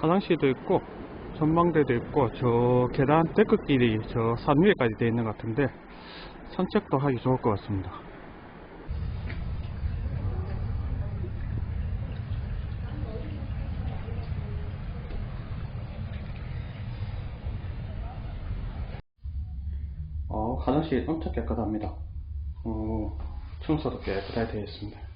화장실도 있고 전망대도 있고 저 계단 데크길이 저 산 위에까지 되어 있는 것 같은데 산책도 하기 좋을 것 같습니다. 어, 화장실 엄청 깨끗합니다. 어, 청소도 깨끗하게 되어 있습니다.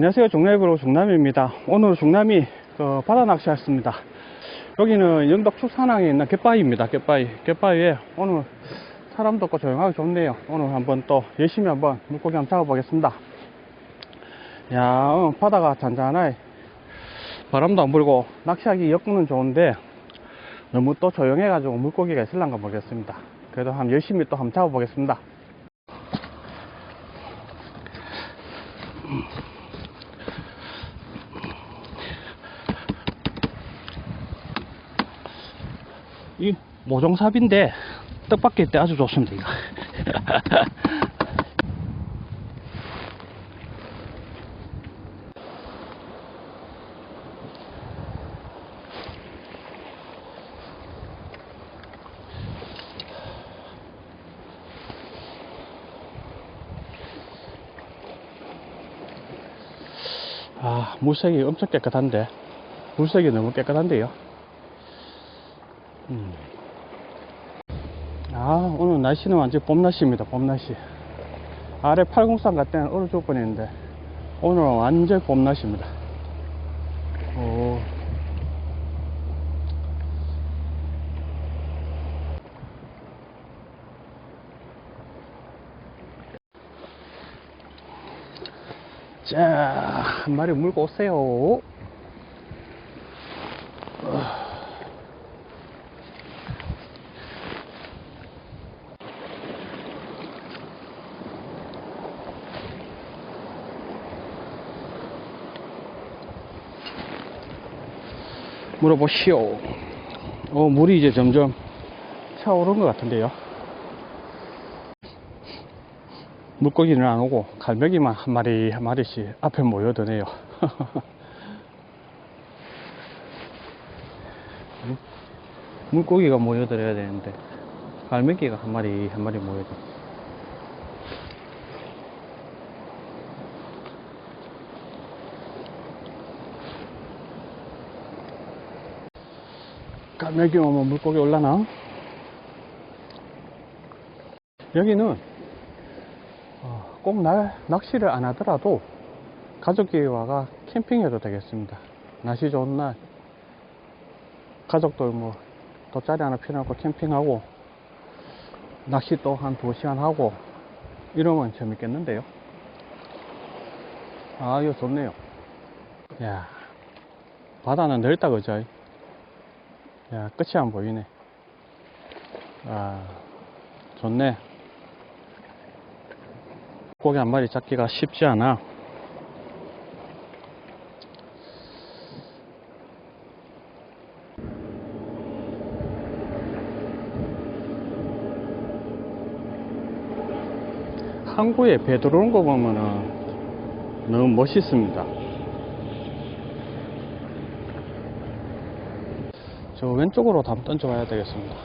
안녕하세요. 종래브로 중남입니다. 오늘 중남이 그 바다 낚시했습니다. 여기는 영덕 축산항에 있는 갯바위입니다. 갯바위. 갯바위에 오늘 사람도 없고 조용하고 좋네요. 오늘 한번 또 열심히 한번 물고기 한번 잡아보겠습니다. 야, 어, 바다가 잔잔해. 바람도 안 불고 낚시하기 여건은 좋은데 너무 또 조용해 가지고 물고기가 있을란가 모르겠습니다. 그래도 한번 열심히 또 한번 잡아보겠습니다. 이 모종삽인데 떡볶이 때 아주 좋습니다 이거. 아 물색이 엄청 깨끗한데 물색이 너무 깨끗한데요 음. 아, 오늘 날씨는 완전 봄 날씨입니다. 봄 날씨. 아래 팔공산 갈 때는 얼어 죽을 뻔했는데, 오늘은 완전 봄 날씨입니다. 오. 자, 한 마리 물고 오세요. 물어보시오. 어, 물이 이제 점점 차오른 것 같은데요. 물고기는 안 오고 갈매기만 한 마리 한 마리씩 앞에 모여드네요. 물고기가 모여들어야 되는데 갈매기가 한 마리 한 마리 모여들. 갈매기 오면 물고기 올라나? 여기는 어, 꼭 날, 낚시를 안 하더라도 가족끼리 와가 캠핑해도 되겠습니다. 날씨 좋은 날 가족들 뭐 돗자리 하나 피워놓고 캠핑하고 낚시 또한두 시간 하고 이러면 재밌겠는데요. 아 이거 좋네요. 야 바다는 넓다 그죠? 야, 끝이 안 보이네. 아, 좋네. 고기 한 마리 잡기가 쉽지 않아. 항구에 배 들어오는 거 보면은 너무 멋있습니다. 저 왼쪽으로 담 던져봐야 되겠습니다.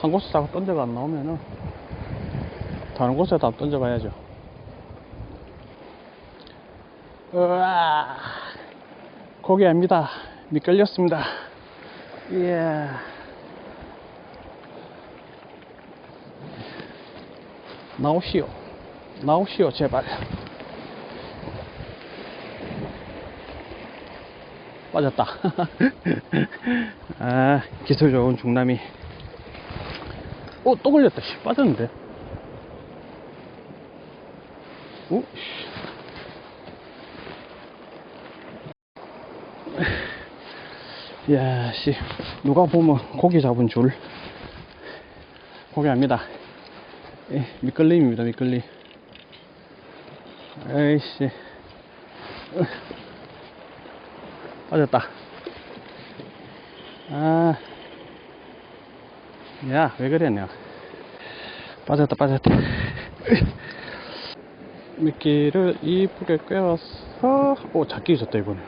한 곳에다가 던져가 안 나오면은 다른 곳에 담 던져봐야죠. 으아, 고기 아닙니다. 미끌렸습니다. 예. 나오시오. 나오시오, 제발. 빠졌다. 아, 기술 좋은 중남이. 오, 또 걸렸다. 씨, 빠졌는데. 오, 씨. 야, 씨. 누가 보면 고기 잡은 줄. 고기 아닙니다. 예, 미끌림입니다, 미끌림. 에이씨. 으. 빠졌다. 아, 야, 왜 내가. 빠졌다, 빠졌다. 미끼를 이쁘게 꿰어서, 오, 잡기 있었다, 이번에.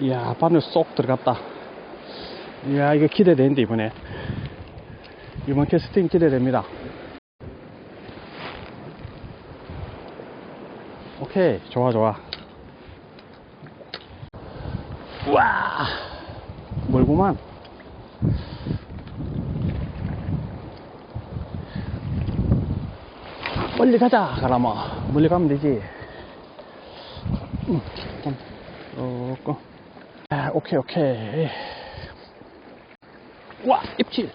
이야, 바늘 쏙 들어갔다. 이야, 이거 기대되는데, 이번에. 이번 캐스팅 기대됩니다. 오케이, 좋아, 좋아. 와, 멀구만. 멀리 가자, 가라마. 멀리 가면 되지. 음, 좀, 조금. 아, 오케이, 오케이. 와, 입질.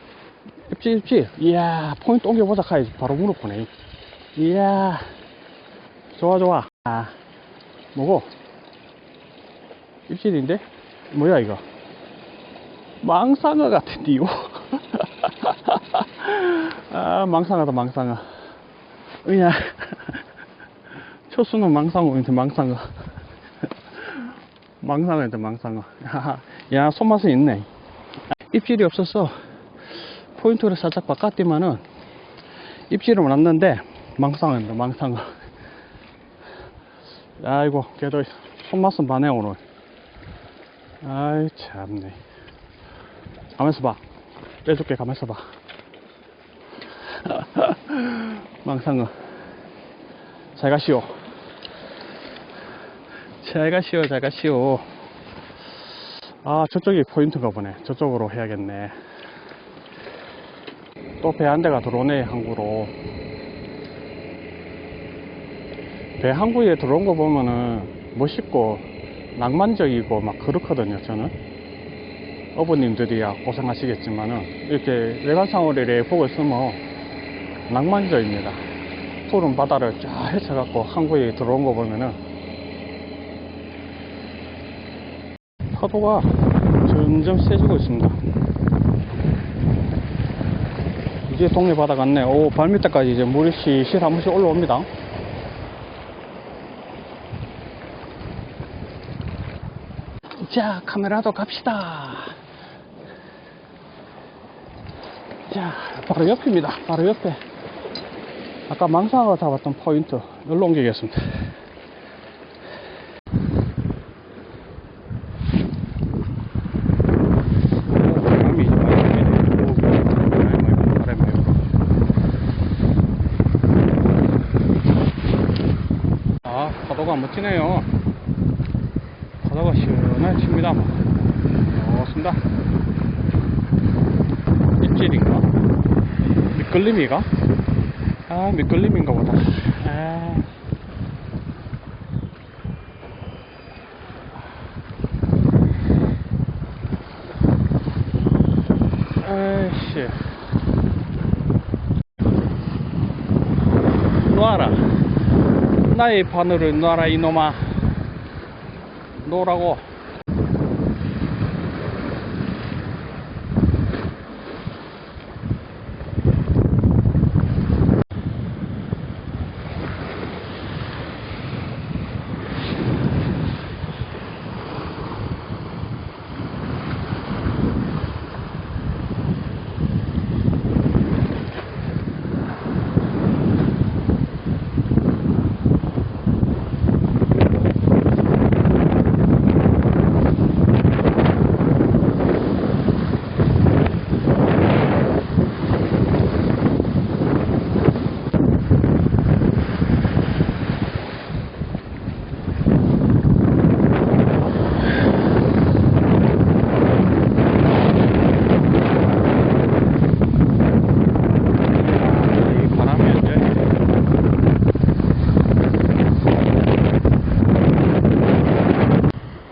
입질, 입질. 이야, 포인트 옮겨보자, 카이. 바로 무릎 보네. 이야, 좋아, 좋아. 아, 뭐고? 입질인데? 뭐야, 이거? 망상어 같은데요? 아, 망상어다, 망상어. 으냐. 초수는 망상어인데, 망상어. 망상어인데, 망상어. 야, 손맛은 있네. 입질이 없어서 포인트를 살짝 바꿨더만은 입질은 났는데 망상어입니다, 망상어. 아이고, 그래도 손맛은 반해, 오늘. 아이, 참네. 가만있어 봐. 빼줄게, 가만있어 봐. 망상어. 잘 가시오. 잘 가시오, 잘 가시오. 아, 저쪽이 포인트가 보네. 저쪽으로 해야겠네. 또 배 한 대가 들어오네, 항구로. 배 항구에 들어온 거 보면은 멋있고 낭만적이고 막 그렇거든요, 저는. 어부님들이야 고생하시겠지만은 이렇게 외관상으로 보고 있으면 낭만적입니다. 푸른 바다를 쫙 헤쳐갖고 항구에 들어온 거 보면은 파도가 점점 세지고 있습니다. 이제 동네 바다 같네. 오, 발밑에까지 이제 물이 시실 한 번씩 올라옵니다. 자, 카메라도 갑시다. 자, 바로 옆입니다. 바로 옆에. 아까 망상어 잡았던 포인트. 여기로 옮기겠습니다. 오, 바람이 많이 부네. 오, 바람이 많이 부네. 바람이 많이 부네. 아, 파도가 멋지네요. 바다가 시원하게 칩니다. 좋습니다. 입질인가? 미끌림이가? 아, 미끌림인가 보다. 아. 아이씨. 놔라. 나의 바늘을 놔라, 이놈아. 놓으라고. 이 바람이 완전히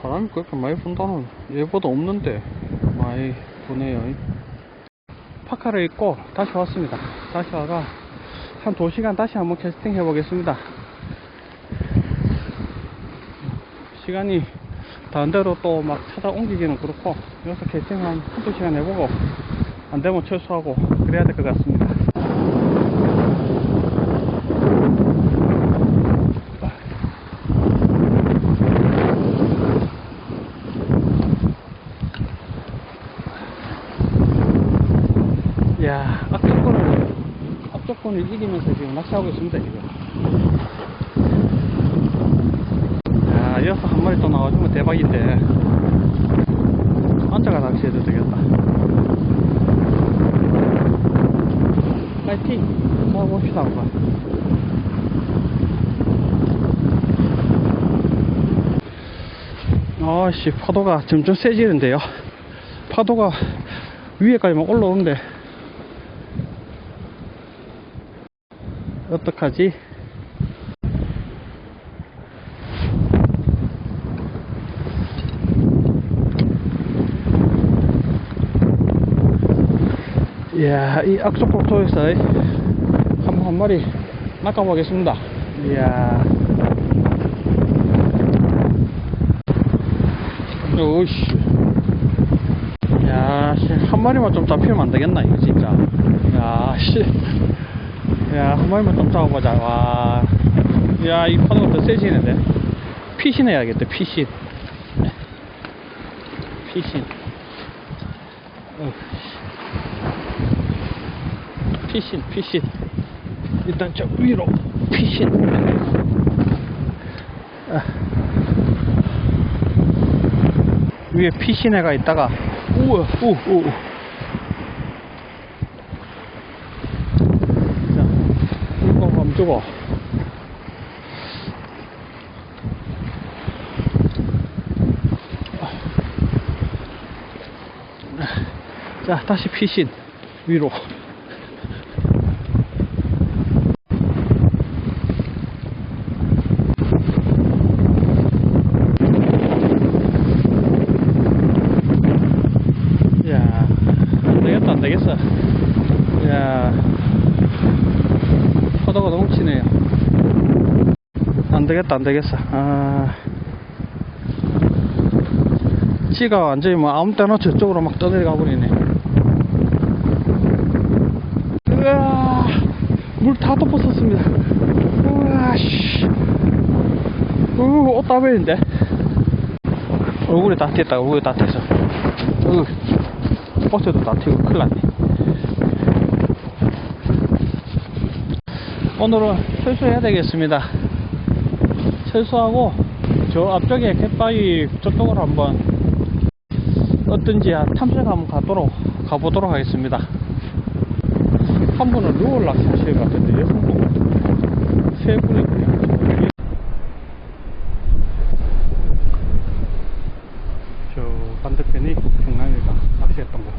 바람이 그렇게 많이 분다는 얘보다 없는데 많이 부네요. 파카를 입고 다시 왔습니다. 다시 와가 한 2시간 다시 한번 캐스팅 해 보겠습니다. 시간이 다른 데로 또 막 찾아 옮기기는 그렇고 여기서 캐스팅 한 한두 시간 해보고 안 되면 철수하고 그래야 될 것 같습니다 야, 거는, 악조건을 이기면서 지금 낚시하고 있습니다, 지금. 야, 여기서 한 마리 또 나와주면 대박인데. 앉아가 낚시해도 되겠다. 파이팅! 자, 봅시다, 한번. 아씨, 파도가 점점 세지는데요. 파도가 위에까지만 올라오는데. 어떡하지? 이야, 이 악석폭토에서 한, 한 마리 낚아보겠습니다. 이야. 오이씨. 야, 씨, 한 마리만 좀 잡히면 안 되겠나, 이거 진짜. 야, 씨. 야, 한 마리만 좀 잡아보자. 와. 야, 이 파도가 더 세지는데. 피신 해야겠다, 피신. 피신. 어. 피신, 피신. 일단 저 위로 피신. 아. 위에 피신애가 있다가 우와, 우, 우. 자, 주고. 자, 다시 피신 위로. 야, 안 되겠다, 안 되겠어. 야, 파도가 너무 치네요. 안 되겠다, 안 되겠어. 아, 지가 완전히 뭐 아무 때나 저쪽으로 막 떠내려가 버리네. 으아, 물다 덮었었습니다. 우와, 씨. 우, 옷 따버리는데. 얼굴에 다 튀었다, 얼굴에 다 튀었어. 으, 버스도 다 튀고 큰일 났네. 오늘은 철수해야 되겠습니다. 철수하고 저 앞쪽에 갯바위 저쪽으로 한번 어떤지 탐색 한번 가도록 가보도록 하겠습니다. 한 분은 하실 것 같은데 여성분 세 분이군요. 저 반대편이 중남이가 낚시했던 거.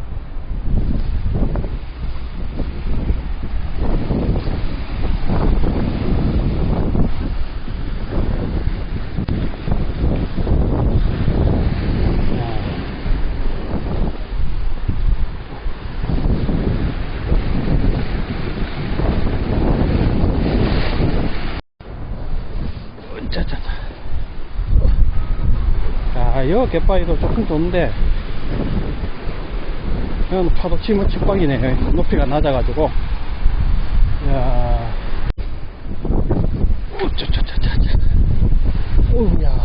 짜자자. 자, 여 갯바위도 조금 좋은데, 여기는 파도 치면 직방이네. 높이가 낮아가지고. 야 오짜짜짜짜짜. 오, 야,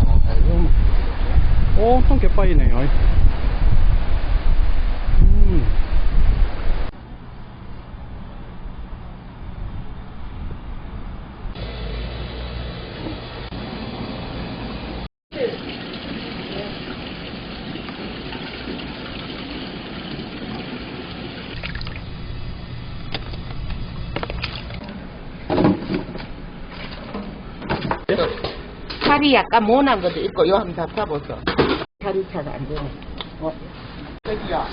이거 엄청 갯바위네요. 살이 약간 모난 것도 있고 요 한번 잡숴보소 살이 잘안 되네 어, 여기요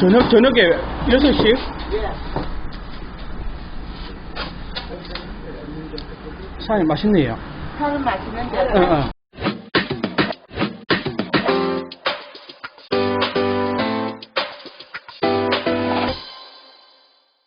저녁, 저녁에 6시? 예. 사장님 맛있네요. 살은 맛있는데 어, 어.